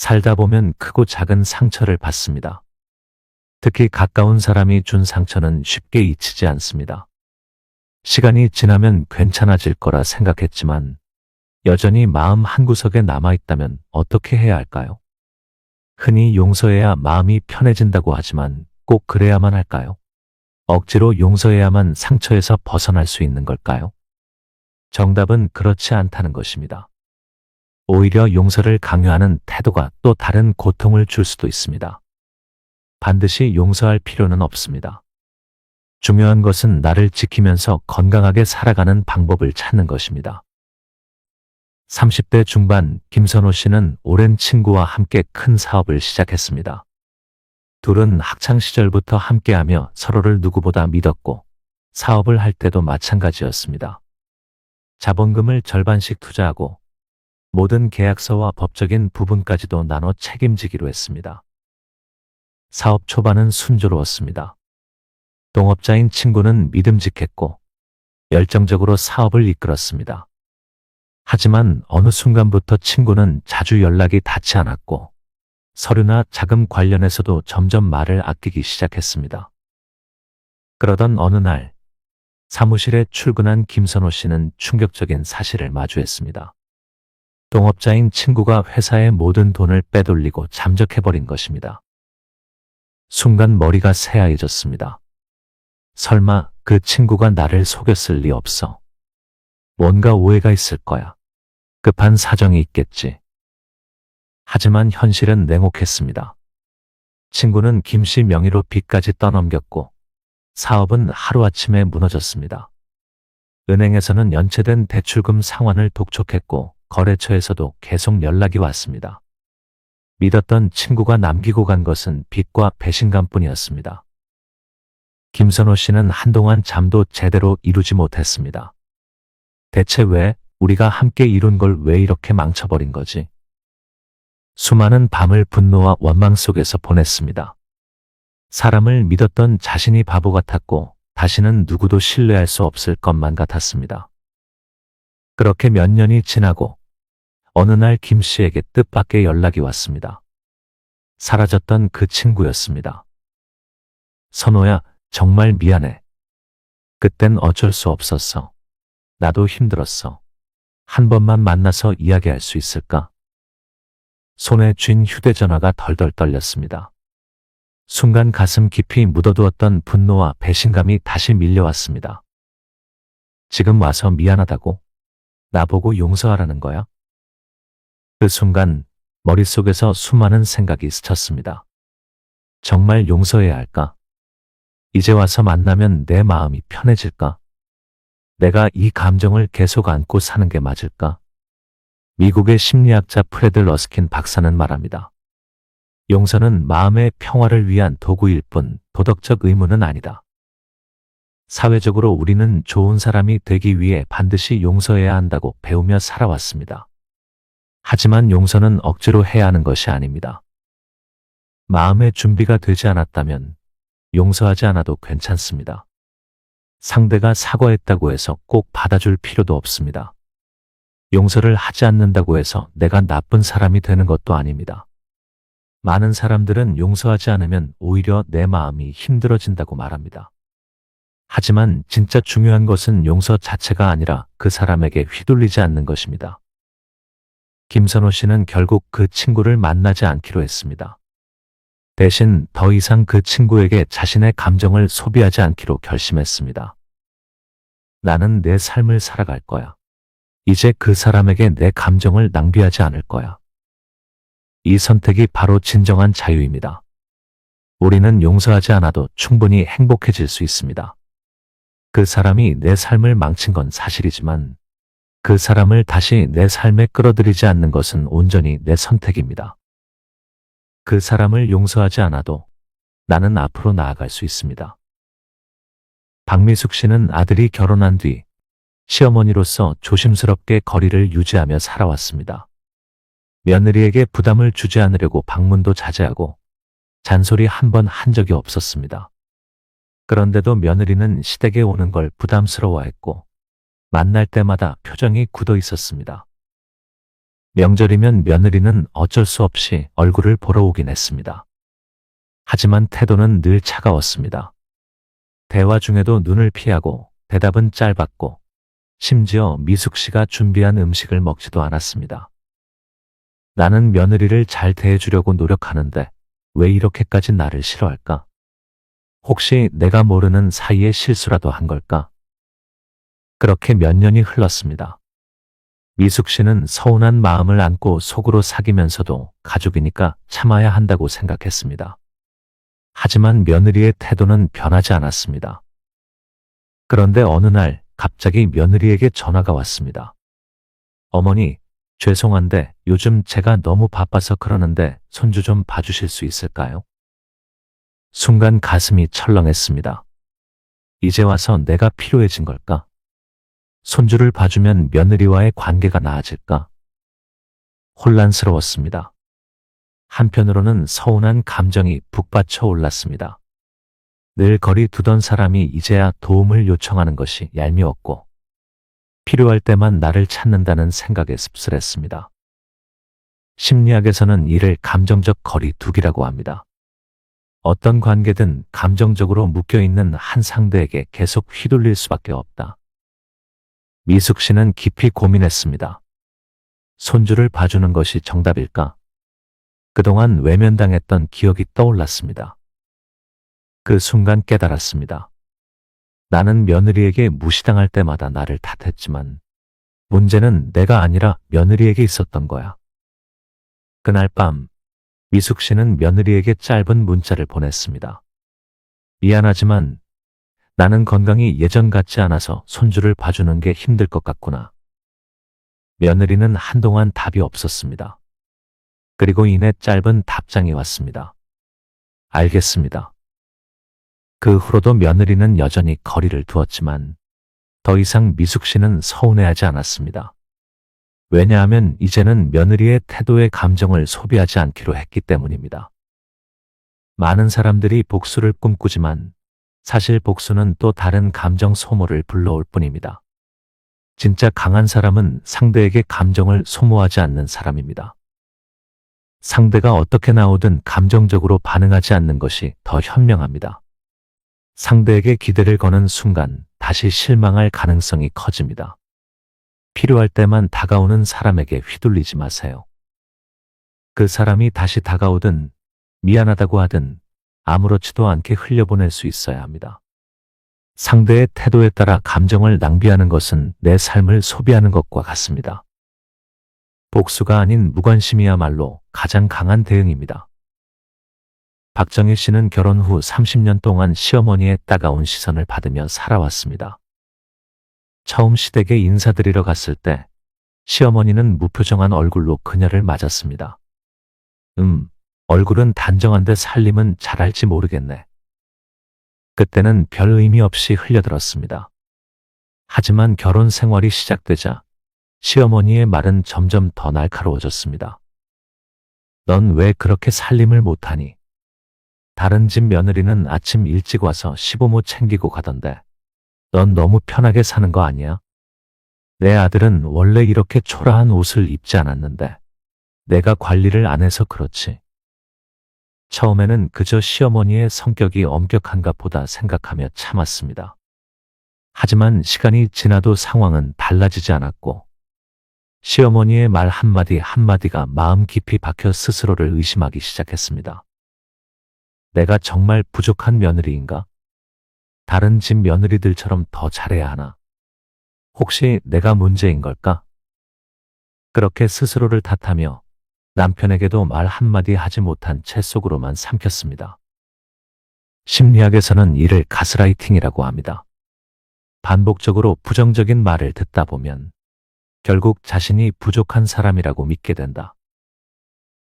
살다 보면 크고 작은 상처를 받습니다. 특히 가까운 사람이 준 상처는 쉽게 잊히지 않습니다. 시간이 지나면 괜찮아질 거라 생각했지만 여전히 마음 한구석에 남아있다면 어떻게 해야 할까요? 흔히 용서해야 마음이 편해진다고 하지만 꼭 그래야만 할까요? 억지로 용서해야만 상처에서 벗어날 수 있는 걸까요? 정답은 그렇지 않다는 것입니다. 오히려 용서를 강요하는 태도가 또 다른 고통을 줄 수도 있습니다. 반드시 용서할 필요는 없습니다. 중요한 것은 나를 지키면서 건강하게 살아가는 방법을 찾는 것입니다. 30대 중반 김선호 씨는 오랜 친구와 함께 큰 사업을 시작했습니다. 둘은 학창 시절부터 함께하며 서로를 누구보다 믿었고 사업을 할 때도 마찬가지였습니다. 자본금을 절반씩 투자하고 모든 계약서와 법적인 부분까지도 나눠 책임지기로 했습니다. 사업 초반은 순조로웠습니다. 동업자인 친구는 믿음직했고 열정적으로 사업을 이끌었습니다. 하지만 어느 순간부터 친구는 자주 연락이 닿지 않았고 서류나 자금 관련해서도 점점 말을 아끼기 시작했습니다. 그러던 어느 날 사무실에 출근한 김선호 씨는 충격적인 사실을 마주했습니다. 동업자인 친구가 회사의 모든 돈을 빼돌리고 잠적해버린 것입니다. 순간 머리가 새하얘졌습니다. 설마 그 친구가 나를 속였을 리 없어. 뭔가 오해가 있을 거야. 급한 사정이 있겠지. 하지만 현실은 냉혹했습니다. 친구는 김 씨 명의로 빚까지 떠넘겼고 사업은 하루아침에 무너졌습니다. 은행에서는 연체된 대출금 상환을 독촉했고 거래처에서도 계속 연락이 왔습니다. 믿었던 친구가 남기고 간 것은 빚과 배신감뿐이었습니다. 김선호 씨는 한동안 잠도 제대로 이루지 못했습니다. 대체 왜 우리가 함께 이룬 걸 왜 이렇게 망쳐버린 거지? 수많은 밤을 분노와 원망 속에서 보냈습니다. 사람을 믿었던 자신이 바보 같았고 다시는 누구도 신뢰할 수 없을 것만 같았습니다. 그렇게 몇 년이 지나고 어느 날 김 씨에게 뜻밖의 연락이 왔습니다. 사라졌던 그 친구였습니다. 선호야, 정말 미안해. 그땐 어쩔 수 없었어. 나도 힘들었어. 한 번만 만나서 이야기할 수 있을까? 손에 쥔 휴대전화가 덜덜 떨렸습니다. 순간 가슴 깊이 묻어두었던 분노와 배신감이 다시 밀려왔습니다. 지금 와서 미안하다고? 나보고 용서하라는 거야? 그 순간 머릿속에서 수많은 생각이 스쳤습니다. 정말 용서해야 할까? 이제 와서 만나면 내 마음이 편해질까? 내가 이 감정을 계속 안고 사는 게 맞을까? 미국의 심리학자 프레드 러스킨 박사는 말합니다. 용서는 마음의 평화를 위한 도구일 뿐 도덕적 의무는 아니다. 사회적으로 우리는 좋은 사람이 되기 위해 반드시 용서해야 한다고 배우며 살아왔습니다. 하지만 용서는 억지로 해야 하는 것이 아닙니다. 마음의 준비가 되지 않았다면 용서하지 않아도 괜찮습니다. 상대가 사과했다고 해서 꼭 받아줄 필요도 없습니다. 용서를 하지 않는다고 해서 내가 나쁜 사람이 되는 것도 아닙니다. 많은 사람들은 용서하지 않으면 오히려 내 마음이 힘들어진다고 말합니다. 하지만 진짜 중요한 것은 용서 자체가 아니라 그 사람에게 휘둘리지 않는 것입니다. 김선호 씨는 결국 그 친구를 만나지 않기로 했습니다. 대신 더 이상 그 친구에게 자신의 감정을 소비하지 않기로 결심했습니다. 나는 내 삶을 살아갈 거야. 이제 그 사람에게 내 감정을 낭비하지 않을 거야. 이 선택이 바로 진정한 자유입니다. 우리는 용서하지 않아도 충분히 행복해질 수 있습니다. 그 사람이 내 삶을 망친 건 사실이지만 그 사람을 다시 내 삶에 끌어들이지 않는 것은 온전히 내 선택입니다. 그 사람을 용서하지 않아도 나는 앞으로 나아갈 수 있습니다. 박미숙 씨는 아들이 결혼한 뒤 시어머니로서 조심스럽게 거리를 유지하며 살아왔습니다. 며느리에게 부담을 주지 않으려고 방문도 자제하고 잔소리 한 번한 적이 없었습니다. 그런데도 며느리는 시댁에 오는 걸 부담스러워했고 만날 때마다 표정이 굳어 있었습니다. 명절이면 며느리는 어쩔 수 없이 얼굴을 보러 오긴 했습니다. 하지만 태도는 늘 차가웠습니다. 대화 중에도 눈을 피하고 대답은 짧았고 심지어 미숙 씨가 준비한 음식을 먹지도 않았습니다. 나는 며느리를 잘 대해주려고 노력하는데 왜 이렇게까지 나를 싫어할까? 혹시 내가 모르는 사이에 실수라도 한 걸까? 그렇게 몇 년이 흘렀습니다. 미숙 씨는 서운한 마음을 안고 속으로 사귀면서도 가족이니까 참아야 한다고 생각했습니다. 하지만 며느리의 태도는 변하지 않았습니다. 그런데 어느 날 갑자기 며느리에게 전화가 왔습니다. 어머니, 죄송한데 요즘 제가 너무 바빠서 그러는데 손주 좀 봐주실 수 있을까요? 순간 가슴이 철렁했습니다. 이제 와서 내가 필요해진 걸까? 손주를 봐주면 며느리와의 관계가 나아질까? 혼란스러웠습니다. 한편으로는 서운한 감정이 북받쳐 올랐습니다. 늘 거리 두던 사람이 이제야 도움을 요청하는 것이 얄미웠고 필요할 때만 나를 찾는다는 생각에 씁쓸했습니다. 심리학에서는 이를 감정적 거리 두기라고 합니다. 어떤 관계든 감정적으로 묶여있는 한 상대에게 계속 휘둘릴 수밖에 없다. 미숙 씨는 깊이 고민했습니다. 손주를 봐주는 것이 정답일까? 그동안 외면당했던 기억이 떠올랐습니다. 그 순간 깨달았습니다. 나는 며느리에게 무시당할 때마다 나를 탓했지만 문제는 내가 아니라 며느리에게 있었던 거야. 그날 밤 미숙 씨는 며느리에게 짧은 문자를 보냈습니다. 미안하지만 나는 건강이 예전 같지 않아서 손주를 봐주는 게 힘들 것 같구나. 며느리는 한동안 답이 없었습니다. 그리고 이내 짧은 답장이 왔습니다. 알겠습니다. 그 후로도 며느리는 여전히 거리를 두었지만 더 이상 미숙 씨는 서운해하지 않았습니다. 왜냐하면 이제는 며느리의 태도의 감정을 소비하지 않기로 했기 때문입니다. 많은 사람들이 복수를 꿈꾸지만 사실 복수는 또 다른 감정 소모를 불러올 뿐입니다. 진짜 강한 사람은 상대에게 감정을 소모하지 않는 사람입니다. 상대가 어떻게 나오든 감정적으로 반응하지 않는 것이 더 현명합니다. 상대에게 기대를 거는 순간 다시 실망할 가능성이 커집니다. 필요할 때만 다가오는 사람에게 휘둘리지 마세요. 그 사람이 다시 다가오든 미안하다고 하든 아무렇지도 않게 흘려보낼 수 있어야 합니다. 상대의 태도에 따라 감정을 낭비하는 것은 내 삶을 소비하는 것과 같습니다. 복수가 아닌 무관심이야말로 가장 강한 대응입니다. 박정희 씨는 결혼 후 30년 동안 시어머니의 따가운 시선을 받으며 살아왔습니다. 처음 시댁에 인사드리러 갔을 때 시어머니는 무표정한 얼굴로 그녀를 맞았습니다. 음, 얼굴은 단정한데 살림은 잘할지 모르겠네. 그때는 별 의미 없이 흘려들었습니다. 하지만 결혼 생활이 시작되자 시어머니의 말은 점점 더 날카로워졌습니다. 넌 왜 그렇게 살림을 못하니? 다른 집 며느리는 아침 일찍 와서 시부모 챙기고 가던데 넌 너무 편하게 사는 거 아니야? 내 아들은 원래 이렇게 초라한 옷을 입지 않았는데 내가 관리를 안 해서 그렇지. 처음에는 그저 시어머니의 성격이 엄격한가 보다 생각하며 참았습니다. 하지만 시간이 지나도 상황은 달라지지 않았고 시어머니의 말 한마디 한마디가 마음 깊이 박혀 스스로를 의심하기 시작했습니다. 내가 정말 부족한 며느리인가? 다른 집 며느리들처럼 더 잘해야 하나? 혹시 내가 문제인 걸까? 그렇게 스스로를 탓하며 남편에게도 말 한마디 하지 못한 채 속으로만 삼켰습니다. 심리학에서는 이를 가스라이팅이라고 합니다. 반복적으로 부정적인 말을 듣다 보면 결국 자신이 부족한 사람이라고 믿게 된다.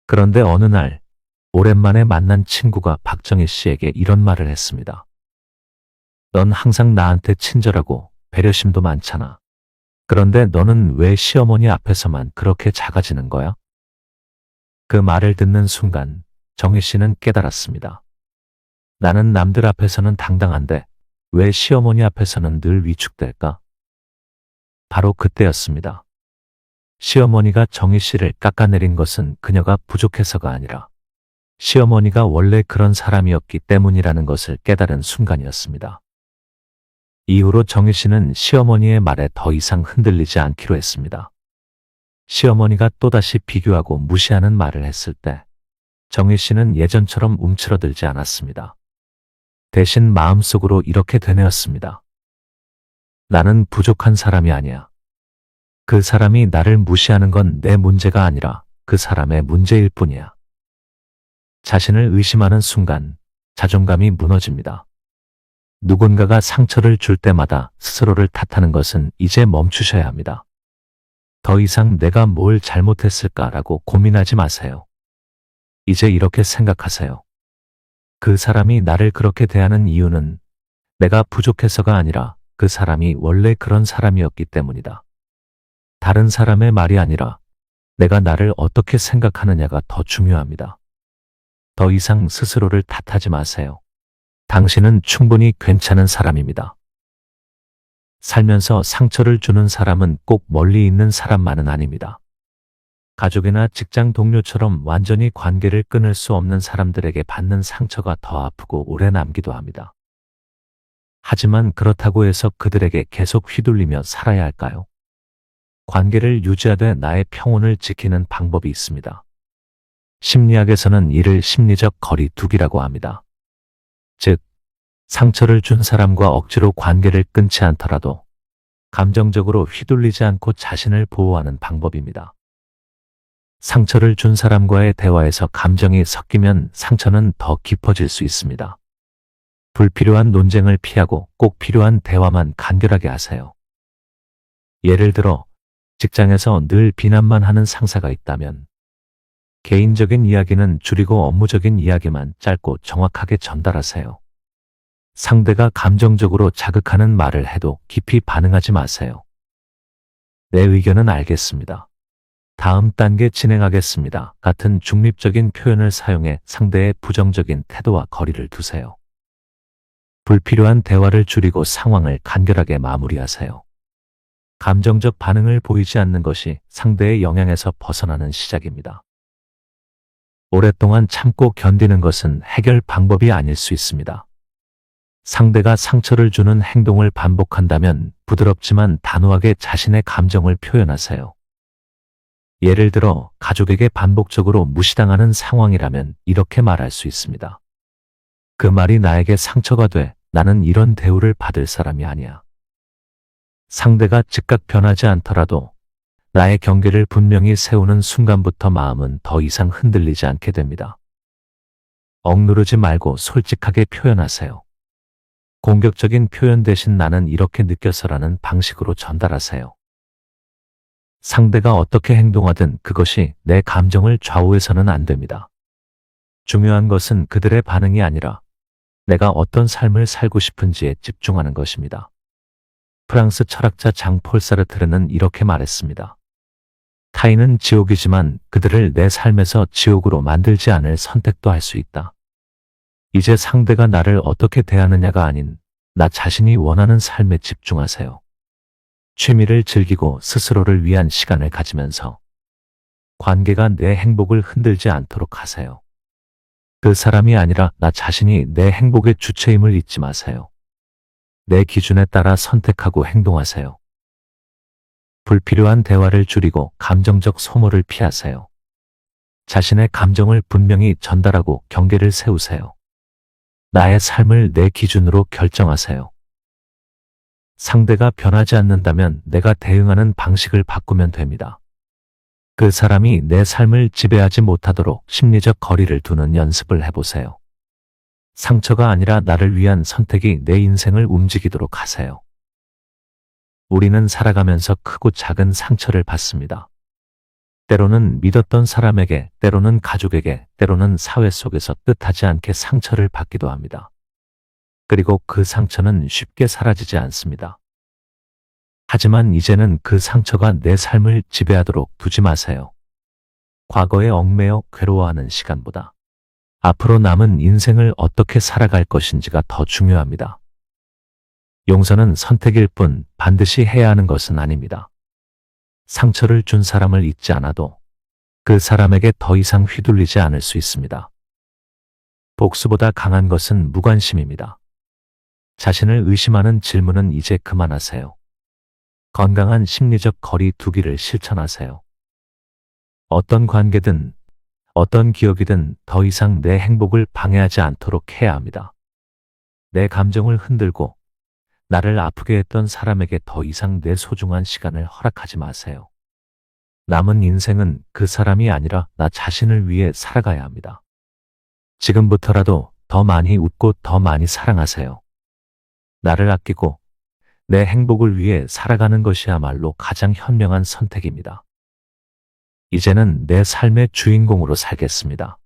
그런데 어느 날 오랜만에 만난 친구가 박정희 씨에게 이런 말을 했습니다. 넌 항상 나한테 친절하고 배려심도 많잖아. 그런데 너는 왜 시어머니 앞에서만 그렇게 작아지는 거야? 그 말을 듣는 순간 정희 씨는 깨달았습니다. 나는 남들 앞에서는 당당한데 왜 시어머니 앞에서는 늘 위축될까? 바로 그때였습니다. 시어머니가 정희 씨를 깎아내린 것은 그녀가 부족해서가 아니라 시어머니가 원래 그런 사람이었기 때문이라는 것을 깨달은 순간이었습니다. 이후로 정희 씨는 시어머니의 말에 더 이상 흔들리지 않기로 했습니다. 시어머니가 또다시 비교하고 무시하는 말을 했을 때 정희 씨는 예전처럼 움츠러들지 않았습니다. 대신 마음속으로 이렇게 되뇌었습니다. 나는 부족한 사람이 아니야. 그 사람이 나를 무시하는 건 내 문제가 아니라 그 사람의 문제일 뿐이야. 자신을 의심하는 순간 자존감이 무너집니다. 누군가가 상처를 줄 때마다 스스로를 탓하는 것은 이제 멈추셔야 합니다. 더 이상 내가 뭘 잘못했을까라고 고민하지 마세요. 이제 이렇게 생각하세요. 그 사람이 나를 그렇게 대하는 이유는 내가 부족해서가 아니라 그 사람이 원래 그런 사람이었기 때문이다. 다른 사람의 말이 아니라 내가 나를 어떻게 생각하느냐가 더 중요합니다. 더 이상 스스로를 탓하지 마세요. 당신은 충분히 괜찮은 사람입니다. 살면서 상처를 주는 사람은 꼭 멀리 있는 사람만은 아닙니다. 가족이나 직장 동료처럼 완전히 관계를 끊을 수 없는 사람들에게 받는 상처가 더 아프고 오래 남기도 합니다. 하지만 그렇다고 해서 그들에게 계속 휘둘리며 살아야 할까요? 관계를 유지하되 나의 평온을 지키는 방법이 있습니다. 심리학에서는 이를 심리적 거리두기라고 합니다. 즉, 상처를 준 사람과 억지로 관계를 끊지 않더라도 감정적으로 휘둘리지 않고 자신을 보호하는 방법입니다. 상처를 준 사람과의 대화에서 감정이 섞이면 상처는 더 깊어질 수 있습니다. 불필요한 논쟁을 피하고 꼭 필요한 대화만 간결하게 하세요. 예를 들어, 직장에서 늘 비난만 하는 상사가 있다면, 개인적인 이야기는 줄이고 업무적인 이야기만 짧고 정확하게 전달하세요. 상대가 감정적으로 자극하는 말을 해도 깊이 반응하지 마세요. 내 의견은 알겠습니다. 다음 단계 진행하겠습니다. 같은 중립적인 표현을 사용해 상대의 부정적인 태도와 거리를 두세요. 불필요한 대화를 줄이고 상황을 간결하게 마무리하세요. 감정적 반응을 보이지 않는 것이 상대의 영향에서 벗어나는 시작입니다. 오랫동안 참고 견디는 것은 해결 방법이 아닐 수 있습니다. 상대가 상처를 주는 행동을 반복한다면 부드럽지만 단호하게 자신의 감정을 표현하세요. 예를 들어 가족에게 반복적으로 무시당하는 상황이라면 이렇게 말할 수 있습니다. 그 말이 나에게 상처가 돼 나는 이런 대우를 받을 사람이 아니야. 상대가 즉각 변하지 않더라도 나의 경계를 분명히 세우는 순간부터 마음은 더 이상 흔들리지 않게 됩니다. 억누르지 말고 솔직하게 표현하세요. 공격적인 표현 대신 나는 이렇게 느껴서라는 방식으로 전달하세요. 상대가 어떻게 행동하든 그것이 내 감정을 좌우해서는 안 됩니다. 중요한 것은 그들의 반응이 아니라 내가 어떤 삶을 살고 싶은지에 집중하는 것입니다. 프랑스 철학자 장폴 사르트르는 이렇게 말했습니다. 타인은 지옥이지만 그들을 내 삶에서 지옥으로 만들지 않을 선택도 할 수 있다. 이제 상대가 나를 어떻게 대하느냐가 아닌 나 자신이 원하는 삶에 집중하세요. 취미를 즐기고 스스로를 위한 시간을 가지면서 관계가 내 행복을 흔들지 않도록 하세요. 그 사람이 아니라 나 자신이 내 행복의 주체임을 잊지 마세요. 내 기준에 따라 선택하고 행동하세요. 불필요한 대화를 줄이고 감정적 소모를 피하세요. 자신의 감정을 분명히 전달하고 경계를 세우세요. 나의 삶을 내 기준으로 결정하세요. 상대가 변하지 않는다면 내가 대응하는 방식을 바꾸면 됩니다. 그 사람이 내 삶을 지배하지 못하도록 심리적 거리를 두는 연습을 해보세요. 상처가 아니라 나를 위한 선택이 내 인생을 움직이도록 하세요. 우리는 살아가면서 크고 작은 상처를 받습니다. 때로는 믿었던 사람에게, 때로는 가족에게, 때로는 사회 속에서 뜻하지 않게 상처를 받기도 합니다. 그리고 그 상처는 쉽게 사라지지 않습니다. 하지만 이제는 그 상처가 내 삶을 지배하도록 두지 마세요. 과거에 얽매여 괴로워하는 시간보다 앞으로 남은 인생을 어떻게 살아갈 것인지가 더 중요합니다. 용서는 선택일 뿐 반드시 해야 하는 것은 아닙니다. 상처를 준 사람을 잊지 않아도 그 사람에게 더 이상 휘둘리지 않을 수 있습니다. 복수보다 강한 것은 무관심입니다. 자신을 의심하는 질문은 이제 그만하세요. 건강한 심리적 거리 두기를 실천하세요. 어떤 관계든 어떤 기억이든 더 이상 내 행복을 방해하지 않도록 해야 합니다. 내 감정을 흔들고 나를 아프게 했던 사람에게 더 이상 내 소중한 시간을 허락하지 마세요. 남은 인생은 그 사람이 아니라 나 자신을 위해 살아가야 합니다. 지금부터라도 더 많이 웃고 더 많이 사랑하세요. 나를 아끼고 내 행복을 위해 살아가는 것이야말로 가장 현명한 선택입니다. 이제는 내 삶의 주인공으로 살겠습니다.